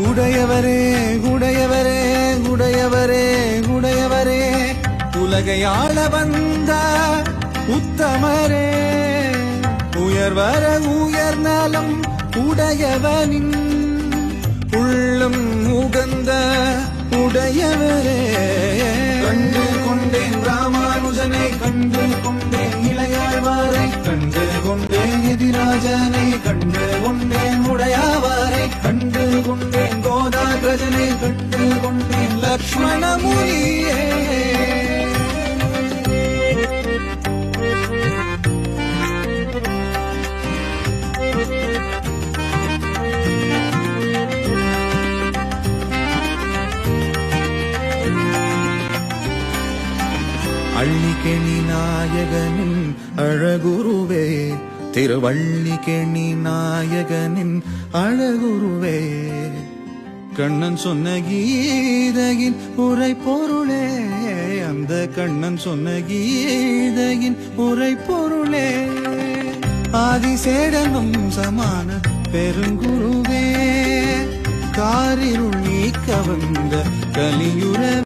உடையவரே உடையவரே உடையவரே உடையவரே. உலகையாள வந்த உத்தமரே. உயர்வர உயர்நலம் உடையவனின் உள்ளம் உகந்த உடையவரே. கண்டு கொண்டேன் ராமானுஜனை கண்டு கொண்டேன் இளையாழ்வாரை கண்டு கொண்டேன் எதிராஜனை கண்டு கொண்டேன் உடையாவாரை கோதாகிரஜனை கண்டு கொண்டேன் லக்ஷ்மண அள்ளிக்கெணி நாயகனின் அழகுருவே திருவள்ளிக்கெணி நாயகனின் அழகுருவே. கண்ணன் சொன்ன கீதையின் உரை பொருளே அந்த கண்ணன் சொன்ன கீதையின் உரை பொருளே ஆதிசேடனும் சமான பெருங்குருவே. காரிருள் நீக்க வந்த கலியுற